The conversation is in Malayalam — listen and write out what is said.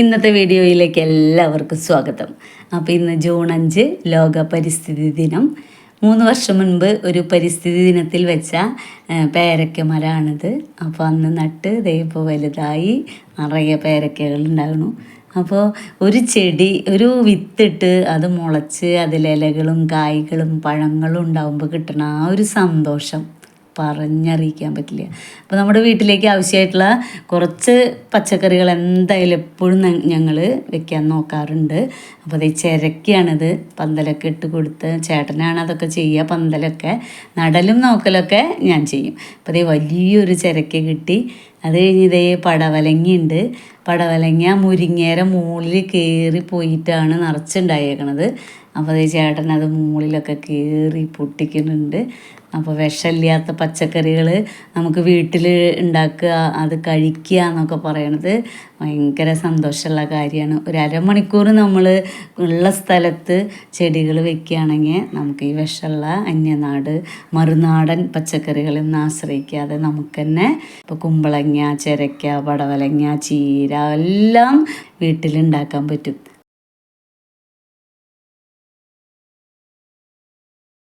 ഇന്നത്തെ വീഡിയോയിലേക്ക് എല്ലാവർക്കും സ്വാഗതം. അപ്പോൾ ഇന്ന് ജൂൺ അഞ്ച് ലോക പരിസ്ഥിതി ദിനം. മൂന്ന് വർഷം മുൻപ് ഒരു പരിസ്ഥിതി ദിനത്തിൽ വെച്ച പേരക്ക മരമാണിത് അപ്പോൾ അന്ന് നട്ട് ദേ ഇപ്പോൾ വലുതായി നിറയെ പേരക്കകൾ ഉണ്ടാകണു അപ്പോൾ ഒരു ചെടി ഒരു വിത്തിട്ട് അത് മുളച്ച് അതിലിലകളും കായ്കളും പഴങ്ങളും ഉണ്ടാകുമ്പോൾ കിട്ടണ ആ ഒരു സന്തോഷം. പറഞ്ഞറിയിക്കാൻ പറ്റില്ല. അപ്പോൾ നമ്മുടെ വീട്ടിലേക്ക് ആവശ്യമായിട്ടുള്ള കുറച്ച് പച്ചക്കറികൾ എന്തായാലും എപ്പോഴും ഞങ്ങൾ വെക്കാൻ നോക്കാറുണ്ട്. അപ്പോൾ അത് ചിരക്കിയാണിത്. പന്തലൊക്കെ ഇട്ട് കൊടുത്ത് ചേട്ടനാണ് അതൊക്കെ ചെയ്യുക പന്തലൊക്കെ. നടലും നോക്കലൊക്കെ ഞാൻ ചെയ്യും. അപ്പോൾ അതേ വലിയൊരു ചിരക്ക കിട്ടി. അത് കഴിഞ്ഞ് ഇതേ പടവലങ്ങയുണ്ട്. പടവലങ്ങ മുരിങ്ങേര മുകളിൽ കയറി പോയിട്ടാണ് നിറച്ചുണ്ടായേക്കണത്. അപ്പോൾ അതേ ചേട്ടൻ അത് മുകളിലൊക്കെ കയറി പൊട്ടിക്കുന്നുണ്ട്. അപ്പോൾ വിഷമില്ലാത്ത പച്ചക്കറികൾ നമുക്ക് വീട്ടിൽ ഉണ്ടാക്കുക അത് കഴിക്കുക എന്നൊക്കെ പറയണത് ഭയങ്കര സന്തോഷമുള്ള കാര്യമാണ്. ഒരു അരമണിക്കൂർ നമ്മൾ ഉള്ള സ്ഥലത്ത് ചെടികൾ വെക്കുകയാണെങ്കിൽ നമുക്ക് ഈ വിഷമുള്ള അന്യനാട് മറുനാടൻ പച്ചക്കറികളൊന്നും ആശ്രയിക്കാതെ നമുക്ക് തന്നെ ഇപ്പോൾ കുമ്പളങ്ങ ചിരക്ക പടവലങ്ങ ചീര എല്ലാം വീട്ടിലുണ്ടാക്കാൻ പറ്റും.